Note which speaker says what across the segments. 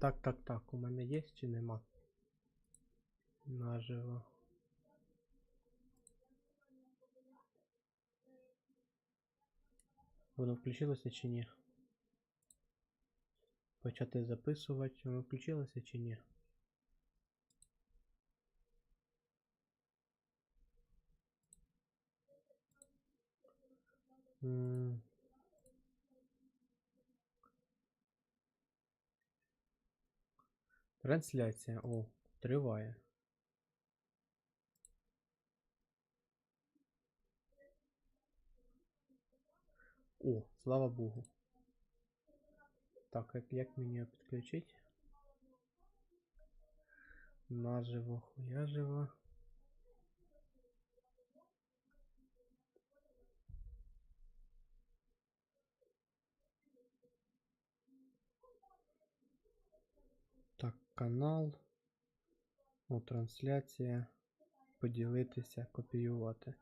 Speaker 1: Так, так, так. У мене є чи нема? Наживо. Воно включилося чи ні? Почати записувати. Воно включилося чи ні? М. Трансляція. О, триває. О, слава Богу. Так, як, як мені підключити? Наживо, хуяживо. Так, канал. О, трансляція. Поділитися, копіювати.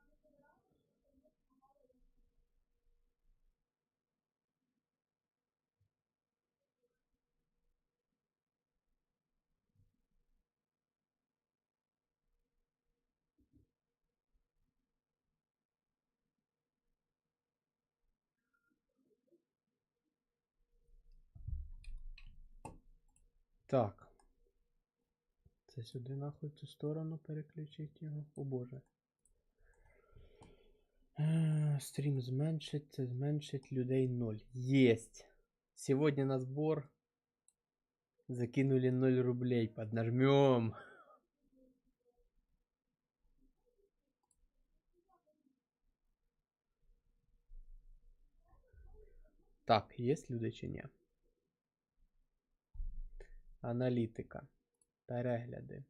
Speaker 1: Так. Це сюди нахуй цю сторону переключить його. О боже. Е, Стрім зменшить, зменшить людей 0. Есть. Сегодня на сбор закинули 0 рублей. Поднажмем. Так, есть люди чи ні? Аналітика. Перегляди.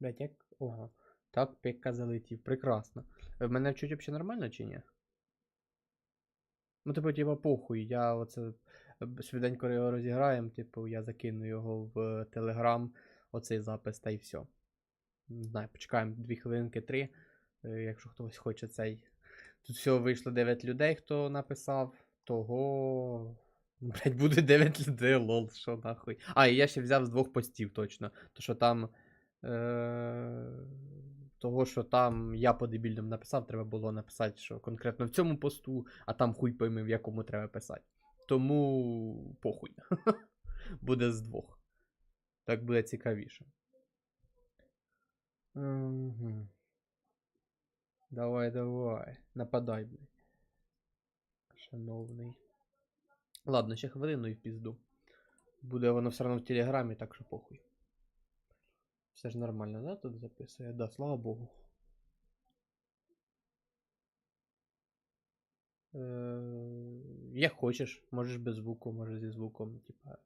Speaker 1: Блять, як. Ого. Так, піка залетів. Прекрасно. В мене чуть взагалі нормально чи ні? Ну, типу, типа, похуй. Я оце е, швиденько його розіграємо, типу, я закину його в Телеграм, оцей запис та й все. Не знаю, почекаємо 2 хвилинки 3. Якщо хтось хоче цей. Тут всього вийшло 9 людей, хто написав. Того. Блять, буде 9 людей, лол, що нахуй. А, і я ще взяв з двох постів точно. То що там. Е... Того, що там я по дебільному написав, треба було написати, що конкретно в цьому посту, а там хуй пойми, в якому треба писати. Тому похуй. буде з двох. Так буде цікавіше. Давай, давай. Нападай, блядь. Шановний. Ладно, ще хвилину і в пізду. Буде воно все одно в телеграмі, так що похуй. Все ж нормально, да, тут записує? Да, слава Богу. Е, як хочеш, можеш без звуку, можеш зі звуком, типа.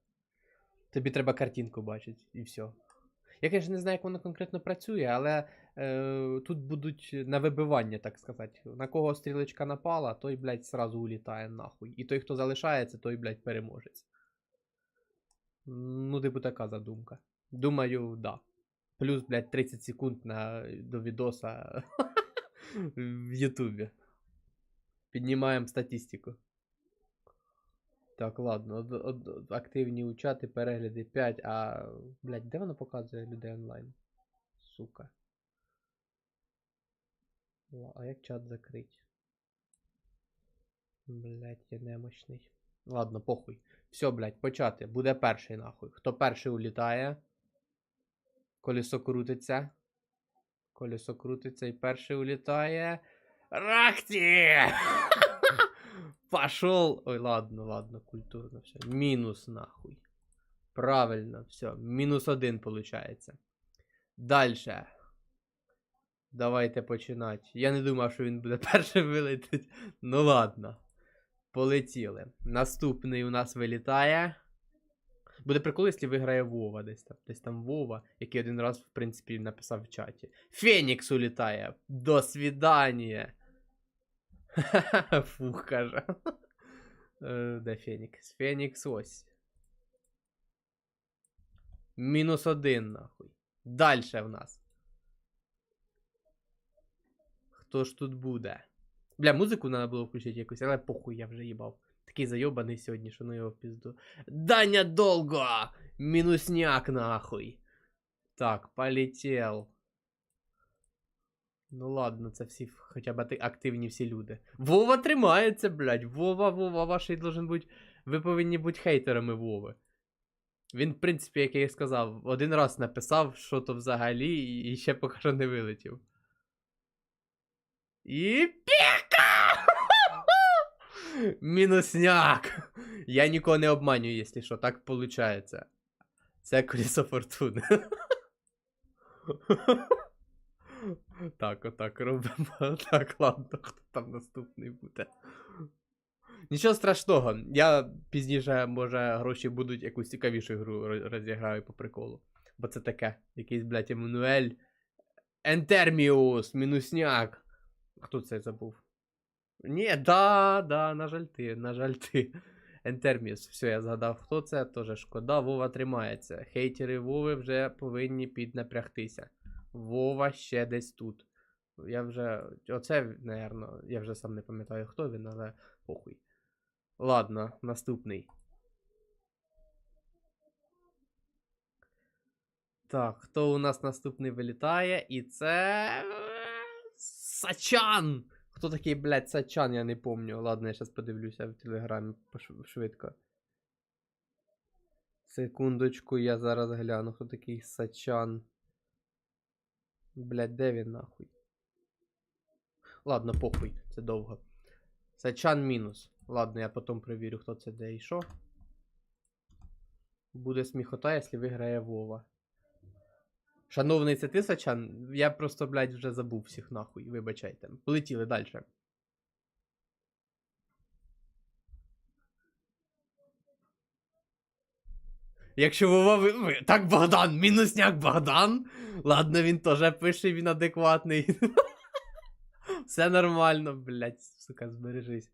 Speaker 1: Тобі треба картинку бачити і все. Я, конечно, не знаю, як воно конкретно працює, але е, тут будуть на вибивання, так сказати. На кого стрілочка напала, той, блядь, сразу улітає нахуй. І той, хто залишається, той, блядь, переможець. Ну, типу, така задумка. Думаю, да. Плюс, блядь, 30 секунд на, до відоса в Ютубі. Піднімаємо статистику. Так, ладно, од, од, од- активні у чати, перегляди 5, а. Блядь, де воно показує людей онлайн? Сука. А як чат закрить? Блядь, я немощний. Ладно, похуй. Все, блядь, почати. Буде перший нахуй. Хто перший улітає? Колесо крутиться. Колесо крутиться і перший улітає. Рахті! Пошел. Ой, ладно, ладно, культурно все. Мінус нахуй. Правильно, все. Мінус один получається. Дальше. Давайте починати. Я не думав, що він буде першим вилетить. Ну ладно. Полетіли. Наступний у нас вилітає. Буде прикол, якщо виграє Вова десь там. Десь там Вова, який один раз, в принципі, написав в чаті. Фенікс улітає. До свидання. Фух, каже. Е, Де Фенікс? Фенікс ось. Мінус один, нахуй. Дальше в нас. Хто ж тут буде? Бля, музику треба було включити якусь, але похуй я вже їбав. Такий такий зайобаний сьогодні, що ну його в пізду. Даня долго! Мінусняк нахуй. Так, полетел. Ну ладно, це всі хоча б активні всі люди. Вова тримається, блядь. Вова, Вова, ваший должен бути. Ви повинні бути хейтерами Вови. Він, в принципі, як я і сказав, один раз написав, що то взагалі, і ще поки що не вилетів. І піка! Мінусняк! Я нікого не обманюю, якщо що, так виходить. Це колесо фортуни. Так, отак робимо. Так, ладно, хто там наступний буде. Нічого страшного. Я пізніше, може, гроші будуть якусь цікавішу гру розіграю по приколу. Бо це таке. Якийсь, блядь, Еммануель. Ентерміус, мінусняк. Хто це забув? Ні, да, да, на жаль ти, на жаль ти. Ентерміус, все, я згадав, хто це, теж шкода, Вова тримається. Хейтери Вови вже повинні піднапрягтися. Вова ще десь тут. Я вже. Оце, напевно, я вже сам не пам'ятаю, хто він, але похуй. Ладно, наступний. Так, хто у нас наступний вилітає? І це. Сачан! Хто такий, блядь, Сачан, я не помню. Ладно, я зараз подивлюся в телеграмі швидко. Секундочку, я зараз гляну, хто такий Сачан. Блядь, де він нахуй? Ладно, похуй, це довго. Сачан мінус. Ладно, я потім перевірю, хто це де і що. Буде сміхота, якщо виграє Вова. Шановний, це ти Сачан? Я просто, блядь, вже забув всіх нахуй, вибачайте. Полетіли далі. Якщо Вова ви... Так, Богдан, мінусняк Богдан. Ладно, він теж пише, він адекватний. Все нормально, блядь, сука, збережись.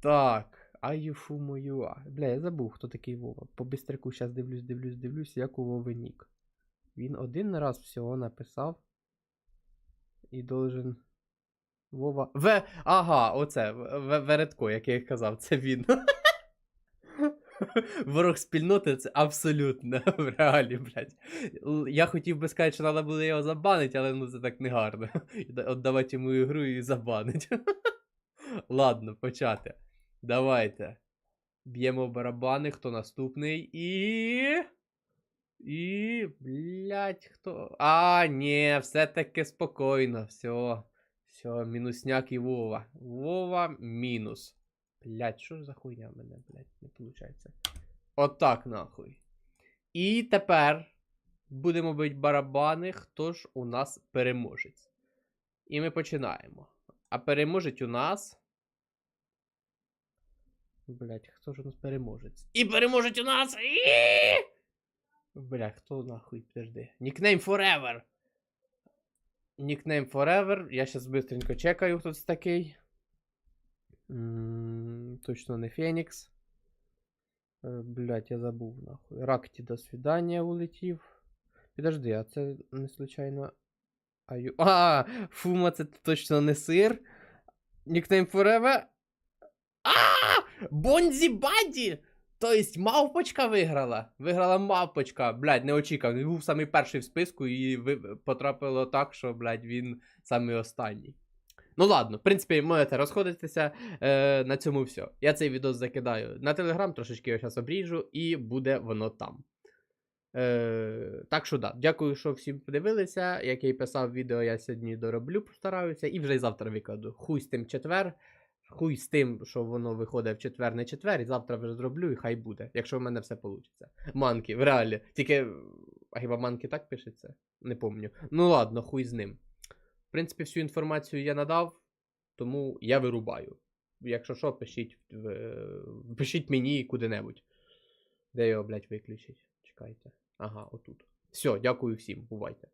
Speaker 1: Так, аюфу мою. Бля, я забув, хто такий Вова. По бистрику зараз дивлюсь, дивлюсь, дивлюсь, як у Вови нік. Він один раз всього написав. І должен. Вова. В. Ага, оце. В... Вередко, як я і казав, це він. Ворог спільноти це абсолютно в реалі, блядь. Я хотів би сказати, що треба було його забанити, але ну це так не гарно. Отдавати йому ігру і забанить. Ладно, почати. Давайте. Б'ємо барабани, хто наступний. І. І. Блять, хто. А, ні, все-таки спокійно. Все. Все, мінусняк і Вова. Вова мінус. Блять, що за хуйня в мене, блять, не виходить. Отак нахуй. І тепер будемо бити барабани, хто ж у нас переможець. І ми починаємо. А переможець у нас. Блять, хто ж у нас переможець? І переможець у нас. І... Блять, хто нахуй, подожди. Нікнейм Forever. Нікнейм Forever. Я щас быстренько чекаю, хто це такий. Точно не Фенікс. Е, Блять, я забув нахуй. Ракті до свидання улетів. Підожди, а це не случайно. Аю. А, Фума, це точно не сир. Нікнейм Forever. А! Бонзі Баді! Тобто мавпочка виграла. Виграла мавпочка. Блядь, не очікував. Він був самий перший в списку і потрапило так, що, блядь, він самий останній. Ну ладно, в принципі, можете розходитися. Е, на цьому все. Я цей відос закидаю на телеграм, трошечки його зараз обріжу, і буде воно там. Е, так що да, дякую, що всім подивилися. Як я і писав відео, я сьогодні дороблю, постараюся, і вже й завтра викладу. Хуй з тим четвер. Хуй з тим, що воно виходить в четвер, не четвер, і завтра вже зроблю, і хай буде, якщо в мене все вийде. Манки, в реалі. Тільки. А хіба манки так пишеться? Не помню. Ну ладно, хуй з ним. В принципі, всю інформацію я надав, тому я вирубаю. Якщо що, пишіть, пишіть мені куди-небудь. Де його, блядь, виключить? Чекайте. Ага, отут. Все, дякую всім, бувайте.